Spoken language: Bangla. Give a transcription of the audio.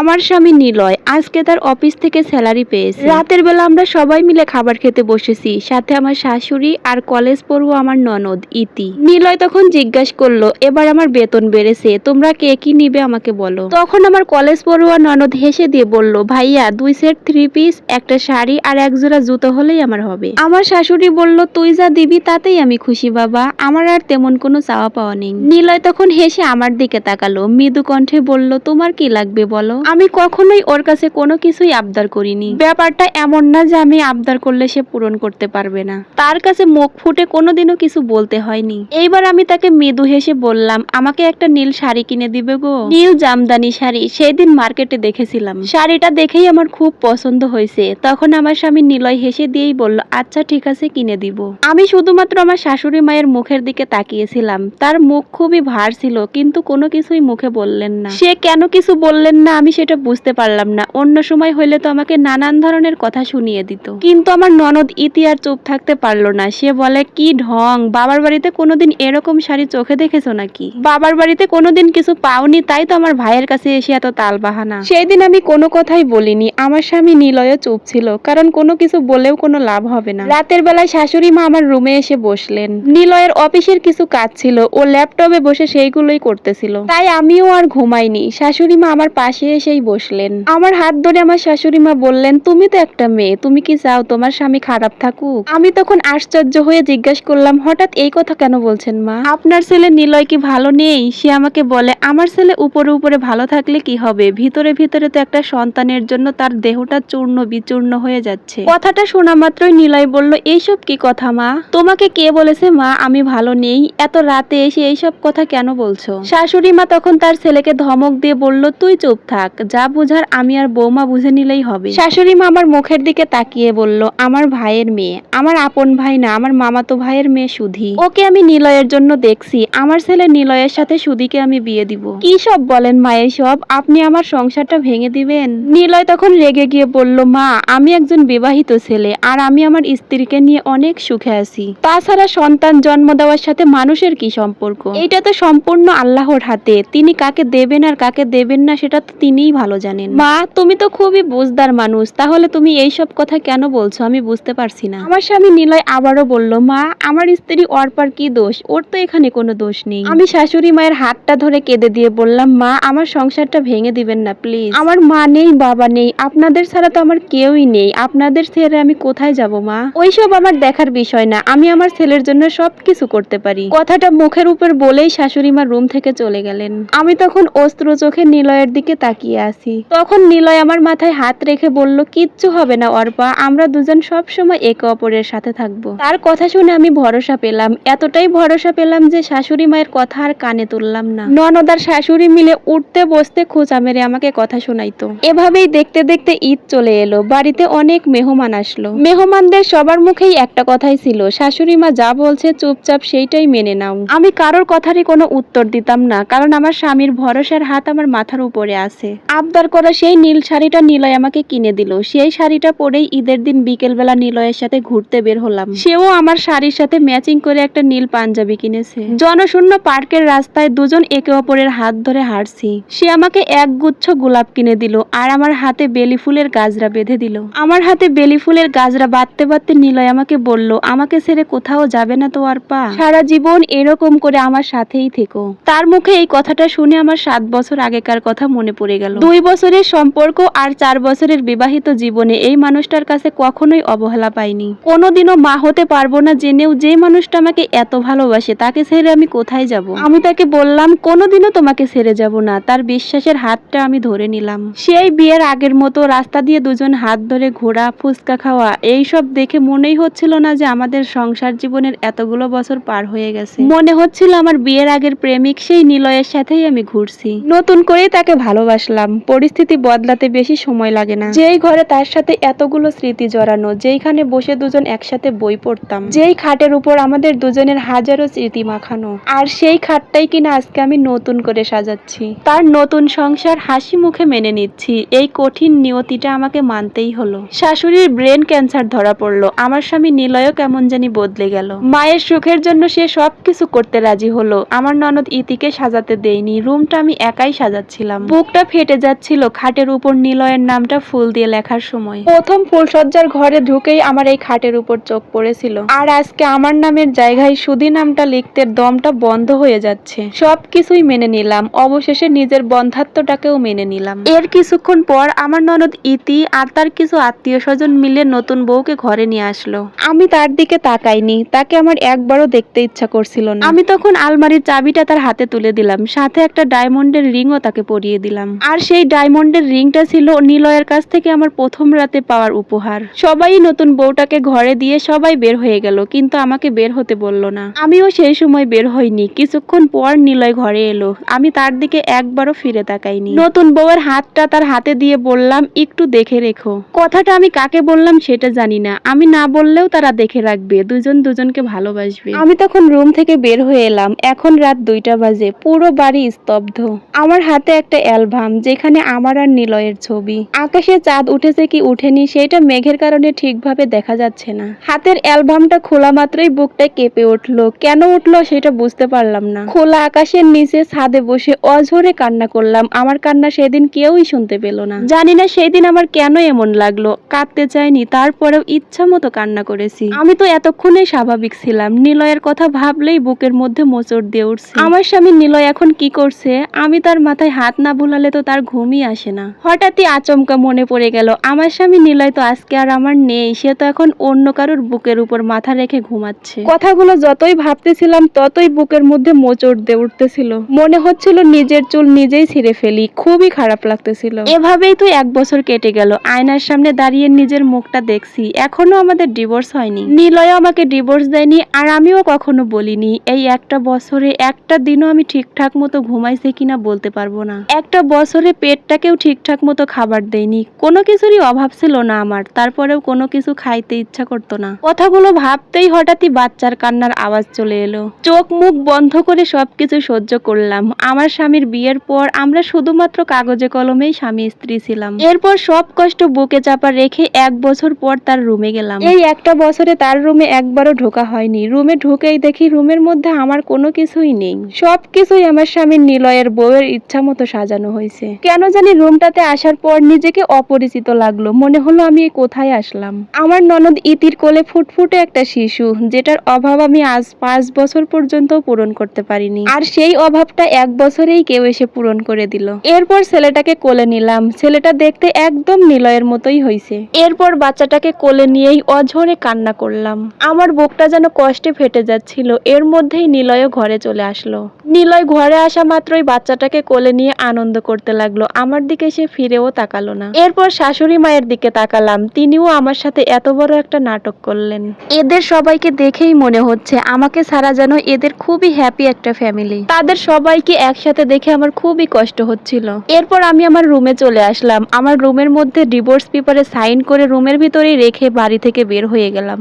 আমার স্বামী নিলয় আজকে তার অফিস থেকে স্যালারি পেয়েছে। রাতের বেলা আমরা সবাই মিলে খাবার খেতে বসেছি, সাথে আমার শাশুড়ি আর কলেজ পড়ুয়া আমার ননদ, ইতি। নিলয় তখন জিজ্ঞাসা করল, এবার আমার বেতন বেড়েছে, তোমরা কে কি নিবে আমাকে বলো? তখন আমার কলেজ পড়ুয়া ননদ হেসে দিয়ে বলল, ভাইয়া, দুই সেট থ্রি পিস একটা শাড়ি আর এক জোড়া জুতো হলেই আমার হবে। আমার শাশুড়ি বলল, তুই যা দিবি তাতেই আমি খুশি বাবা, আমার আর তেমন কোনো চাওয়া পাওয়া নেই। নিলয় তখন হেসে আমার দিকে তাকালো, মৃদু কণ্ঠে বলল, তোমার কি লাগবে বলো? আমি কখনোই ওর কাছে কোনো কিছুই আবদার করিনি। ব্যাপারটা এমন না যে আমি আবদার করলে সে পূরণ করতে পারবে না। তার কাছে মুখ ফুটে কোনোদিনও কিছু বলতে হয়নি। এইবার আমি তাকে মৃদু হেসে বললাম, আমাকে একটা নীল শাড়ি কিনে দিবে গো। নীল জামদানি শাড়ি সেই দিন মার্কেটে দেখেছিলাম। শাড়িটা দেখেই আমার খুব পছন্দ হয়েছে। তখন আমার স্বামী নিলয় হেসে দিয়েই বলল আচ্ছা ঠিক আছে, কিনে দিব। আমি শুধুমাত্র আমার শাশুড়ি মায়ের মুখের দিকে তাকিয়েছিলাম। তার মুখ খুবই ভার ছিল, কিন্তু কোনো কিছুই মুখে বললেন না। সে কেন কিছু বললেন না, আমি সেটা বুঝতে পারলাম না। অন্য সময় হইলে তো আমাকে নানান ধরনের কথা শুনিয়ে দিত। কিন্তু আমার ননদ ইতি আর চুপ থাকতে পারল না। সে বলে, কি ঢং, বাবার বাড়িতে কোনোদিন এরকম শাড়ি চোখে দেখেছ নাকি? বাবার বাড়িতে কোনোদিন কিছু পাওনি, তাই তো আমার ভাইয়ের কাছে এসে এত তাল বাহানা সেই দিন আমি কোনো কথাই বলিনি। আমার স্বামী নিলয়ও চুপ ছিল, কারণ কোনো কিছু বলেও কোনো লাভ হবে না। রাতের বেলায় শাশুড়ি মা আমার রুমে এসে বসলেন। নিলয়ের অফিসের কিছু কাজ ছিল, ও ল্যাপটপে বসে সেইগুলোই করতেছিল। তাই আমিও আর ঘুমাইনি। শাশুড়ি মা আমার পাশে এসেই বসলেন। আমার হাত ধরে আমার শাশুড়ি মা বললেন, তুমি তো একটা মেয়ে, তুমি কি চাও তোমার স্বামী খারাপ থাকুক? আমি তখন আশ্চর্য হয়ে জিজ্ঞাসা করলাম, হঠাৎ এই কথা কেন বলছেন মা? আপনার ছেলে নিলয় কি ভালো নেই? সে আমাকে বলে, আমার ছেলে উপরে উপরে ভালো থাকলে কি হবে? ভিতরে ভিতরে তো একটা সন্তানের জন্য তার দেহটা চূর্ণ বিচূর্ণ হয়ে যাচ্ছে। কথাটা শোনা মাত্রই নিলয় বলল, এইসব কি কথা মা? তোমাকে কে বলেছে মা আমি ভালো নেই? এত রাতে এসে এইসব কথা কেন বলছো? শাশুড়ি মা তখন তার ছেলেকে ধমক দিয়ে বলল, তুই চুপ থাক যা বুঝার আমি আর বৌমা বুঝে নিলেই হবে। শাশুড়ি মা আমার মুখের দিকে তাকিয়ে বলল, আমার ভাইয়ের মেয়ে, আমার আপন ভাই না, আমার মামাতো ভাইয়ের মেয়ে সুধি। ওকে আমি নিলয়ের জন্য দেখছি, আমার ছেলে নিলয়ের সাথে সুধিকে আমি বিয়ে দিব। কি সব বলেন মায়ের সব আপনি আমার সংসারটা ভেঙে দিবেন? নিলয় তখন রেগে গিয়ে বলল, মা, আমি একজন বিবাহিত ছেলে, আর আমি আমার স্ত্রীকে নিয়ে অনেক সুখে আছি। তাছাড়া সন্তান জন্ম দেওয়ার সাথে মানুষের কি সম্পর্ক? এটা তো সম্পূর্ণ আল্লাহর হাতে, তিনি কাকে দেবেন আর কাকে দেবেন না, সেটা তো তিনিই ভালো জানেন। মা তুমি তো খুবই বুঝদার মানুষ। তাহলে তুমি এই সব কথা কেন বলছো? আমি বুঝতে পারছি না। আমার স্বামী নিলয় আবারও বলল মা আমার স্ত্রী অর্পার কি দোষ? ওর তো এখানে কোনো দোষ নেই। আমি শাশুড়ি মায়ের হাতটা ধরে কেঁদে দিয়ে বললাম মা আমার সংসারটা ভেঙে দিবেন না প্লিজ আমার মা নেই বাবা নেই। আপনাদের ছাড়া তো আমার কেউই নেই। আপনাদের ছেড়ে আমি কোথায় যাব মা? ওইসব আমার দেখার বিষয় না। আমি আমার ছেলের জন্য সব কিছু করতে পারি। কথাটা মুখের উপর বলেই শাশুড়ি মা রুম থেকে চলে গেলেন। আমি তখন অস্ত্র চোখে নিলয়ের দিকে তাকিয়ে আছি তখন নিলয় আমার মাথায় হাত রেখে বলল, কিচ্ছু হবে না অর্পা, আমরা দুজন সব সময় একে অপরের সাথে থাকব। তার কথা শুনে আমি ভরসা পেলাম, এতটাই ভরসা পেলাম যে শাশুড়ি মায়ের কথা আর কানে তুললাম না। ননদার শাশুড়ি মিলে উঠতে বসতে খোঁচা মেরে আমাকে কথা শোনাইতো। এভাবেই দেখতে দেখতে ঈদ চলে এলো, বাড়িতে অনেক মেহমান আসলো। মেহমানদের সবার মুখেই একটা কথাই ছিল, শাশুড়ি মা যা বলছে চুপচাপ সেইটাই মেনে নাও। আমি কারোর কথারই কোনো উত্তর দিতাম না, কারণ আমার স্বামীর ভরসার হাত আমার মাথার উপরে আছে। আবদার করা সেই নীল শাড়িটা নিলয় আমাকে কিনে দিল। সেই শাড়িটা পরেই ঈদের দিন বিকেলবেলা নিলয়ের সাথে ঘুরতে বের হলাম। সেও আমার শাড়ির সাথে ম্যাচিং করে একটা নীল পাঞ্জাবি কিনেছে। জনশূন্য পার্কের রাস্তায় দুজন একে অপরের হাত ধরে হাঁটছি। সে আমাকে এক গুচ্ছ গোলাপ কিনে দিল আর আমার হাতে বেলি ফুলের গাজরা বেঁধে দিল। আমার হাতে বেলি ফুলের গাজরা বাঁধতে বাঁধতে নিলয় আমাকে বলল, আমাকে ছেড়ে কোথাও যাবে না তো আর পা। সারা জীবন এরকম করে আমার সাথেই থেকো। তার মুখে এই কথাটা শুনে আমার সাত বছর আগেকার কথা মনে পড়ে গেল। দুই বছরের সম্পর্ক আর চার বছরের বিবাহিত জীবনে এই মানুষটার কাছে কখনোই অবহেলা পাইনি। কোনোদিনও মা হতে পারব না জেনেও যে মানুষটা আমাকে এত ভালোবাসে, তাকে ছেড়ে আমি কোথায় যাব? আমি তাকে বললাম, কোনোদিনও তোমাকে ছেড়ে যাব না। তার বিশ্বাসের হাতটা আমি ধরে নিলাম। সেই বিয়ের আগের মতো রাস্তা দিয়ে দুজন হাত ধরে ঘোরা ফুচকা খাওয়া এই সব দেখে মনেই হচ্ছিল না যে আমাদের সংসার জীবনের এতগুলো বছর পার হয়ে গেছে। মনে হচ্ছিল আমার বিয়ের আগের প্রেমিক সেই নিলয়ের সাথেই আমি ঘুরছি। নতুন করে তাকে ভালোবাসলাম। পরিস্থিতি বদলাতে বেশি সময় লাগে না। যেই ঘরে তার সাথে এতগুলো স্মৃতি জড়ানো, যেইখানে বসে দুজন একসাথে বই পড়তাম, যেই খাটের উপর আমাদের দুজনের হাজারো স্মৃতি মাখানো, আর সেই খাটটাই কিনা আজকে আমি নতুন করে সাজাচ্ছি। তার নতুন সংসার হাসি মুখে মেনে নিচ্ছি। এই কঠিন নিয়তিটা আমাকে মানতেই হলো। শাশুড়ির ব্রেন ক্যান্সার ধরা পড়ল। আমার স্বামী নিলয়ও কেমন জানি বদলে গেল। মায়ের সুখের জন্য সে সবকিছু করতে রাজি হলো। আমার ননদ ইতিকে সাজাতে দেয়নি। রুমটা আমি একাই সাজাচ্ছিলাম। বুকটা ফেটে ফেটে যাচ্ছিল, খাটের উপর নিলয়ের নামটা ফুল দিয়ে লেখার সময়। প্রথম ফুলসজ্জার ঘরে ঢুকেই আমার এই খাটের উপর চোখ পড়েছিল। আর আজকে আমার নামের জায়গায় সুধি নামটা লিখতে দমটা বন্ধ হয়ে যাচ্ছে। সবকিছুই মেনে নিলাম, অবশেষে নিজের বন্ধাত্মটাকেও মেনে নিলাম। এর কিছুক্ষণ পর আমার ননদ ইতি আর তার কিছু আত্মীয় স্বজন মিলে নতুন বউকে ঘরে নিয়ে আসলো। আমি তার দিকে তাকাইনি, তাকে আমার একবারও দেখতে ইচ্ছা করছিল না। আমি তখন আলমারির চাবিটা তার হাতে তুলে দিলাম, সাথে একটা ডায়মন্ডের রিংও তাকে পরিয়ে দিলাম। আর সেই ডায়মন্ডের রিংটা ছিল নিলয়ের কাছ থেকে আমার প্রথম রাতে পাওয়ার উপহার। সবাই নতুন বউটাকে ঘরে দিয়ে সবাই বের হয়ে গেল, কিন্তু আমাকে বের হতে বলল না। আমিও সেই সময় বের হইনি, কিছুক্ষণ পর নিলয় ঘরে এলো। আমি তার দিকে একবারও ফিরে তাকাইনি। নতুন বউয়ের হাতটা তার হাতে দিয়ে বললাম, একটু দেখে রেখো। কথাটা আমি কাকে বললাম সেটা জানি না। আমি না বললেও তারা দেখে রাখবে, দুজন দুজনকে ভালোবাসবে। আমি তখন রুম থেকে বের হয়ে এলাম, এখন রাত দুইটা বাজে, পুরো বাড়ি স্তব্ধ। আমার হাতে একটা অ্যালবাম যেখানে আমার আর নিলয়ের ছবি। আকাশে চাঁদ উঠেছে কি উঠেনি, সেটা মেঘের কারণে ঠিকভাবে দেখা যাচ্ছে না। হাতের অ্যালবামটা খোলা মাত্রই বুকটা কেঁপে উঠল। কেন উঠল সেটা বুঝতে পারলাম না। খোলা আকাশের নিচে ছাদে বসে অঝরে কান্না করলাম। আমার কান্না সেদিন কেউই শুনতে পেল না। জানি না সেদিন আমার কেন এমন লাগল। কাঁদতে চাইনি, তারপরেও ইচ্ছা মতো কান্না করেছি। আমি তো এতক্ষণে স্বাভাবিক ছিলাম। নিলয়ের কথা ভাবলেই বুকের মধ্যে মোচড় দিয়ে উঠছে। আমার স্বামী নিলয় এখন কি করছে? আমি তার মাথায় হাত না ভুলালে তো তার ঘুমই আসে না। হঠাৎই আচমকা মনে পড়ে গেল, আমার স্বামী নিলয় তো আজকে আর আমার নেই, সে তো এখন অন্য কারোর বুকের উপর মাথা রেখে ঘুমাচ্ছে। কথাগুলো যতই ভাবতেছিলাম, ততই বুকের মধ্যে মোচড় দিয়ে উঠতেছিল। মনে হচ্ছিল নিজের চুল নিজেই ছিঁড়ে ফেলি, খুবই খারাপ লাগতেছিল। এভাবেই তো এক বছর কেটে গেল, আয়নার সামনে দাঁড়িয়ে নিজের মুখটা দেখছি, এখনও আমাদের ডিভোর্স হয়নি। নিলয় আমাকে ডিভোর্স দেয়নি, আর আমিও কখনো বলিনি, এই একটা বছরে একটা দিনও আমি ঠিকঠাক মতো ঘুমাইছি কিনা বলতে পারব না। একটা বছরে পেটটাকেও ঠিকঠাক মতো খাবার দেয়নি। কোনো কিছুরই অভাব ছিল না আমার, তারপরেও কোনো কিছু খাইতে ইচ্ছা করতো না। কথাগুলো ভাবতেই হঠাৎই বাচ্চার কান্নার আওয়াজ চলে এলো। চোখ মুখ বন্ধ করে সবকিছু সহ্য করলাম। আমার স্বামীর বিয়ের পর আমরা শুধুমাত্র কাগজে কলমেই স্বামী স্ত্রী ছিলাম। এরপর সব কষ্ট বুকে চাপা রেখে এক বছর পর তার রুমে গেলাম। এই একটা বছরে তার রুমে একবারও ঢোকা হয়নি। রুমে ঢুকেই দেখি রুমের মধ্যে আমার কোনো কিছুই নেই। সব কিছুই আমার স্বামীর নিলয়ের বউয়ের ইচ্ছা মতো সাজানো হয়েছে। কেন জানি রুমটাতে আসার পর নিজেকে অপরিচিত লাগল। মনে হলো আমি কোথায় আসলাম। আমার ননদ ইতির কোলে ফুটফুটে একটা শিশু, যেটার অভাব আমি আজ পাঁচ বছর পর্যন্ত পূরণ করতে পারিনি। আর সেই অভাবটা এক বছরেই কেউ এসে পূরণ করে দিল। এরপর ছেলেটাকে কোলে নিলাম। ছেলেটা দেখতে একদম নিলয়ের মতোই হয়েছে এরপর বাচ্চাটাকে কোলে নিয়েই অঝরে কান্না করলাম। আমার বুকটা যেন কষ্টে ফেটে যাচ্ছিল। এর মধ্যেই নিলয় ঘরে চলে আসলো। নিলয় ঘরে আসা মাত্রই বাচ্চাটাকে কোলে নিয়ে আনন্দ করতে লাগল। আমার দিকে সে ফিরেও তাকালো না। এরপর শাশুড়ি মায়ের দিকে তাকালাম। তিনিও আমার সাথে এত বড় একটা নাটক করলেন। এদের সবাইকে দেখেই মনে হচ্ছে আমাকে ছাড়া যেন এদের খুবই হ্যাপি একটা ফ্যামিলি তাদের সবাইকে একসাথে দেখে আমার খুবই কষ্ট হচ্ছিল। এরপর আমি আমার রুমে চলে আসলাম। আমার রুমের মধ্যে ডিভোর্স পেপারে সাইন করে রুমের ভিতরেই রেখে বাড়ি থেকে বের হয়ে গেলাম।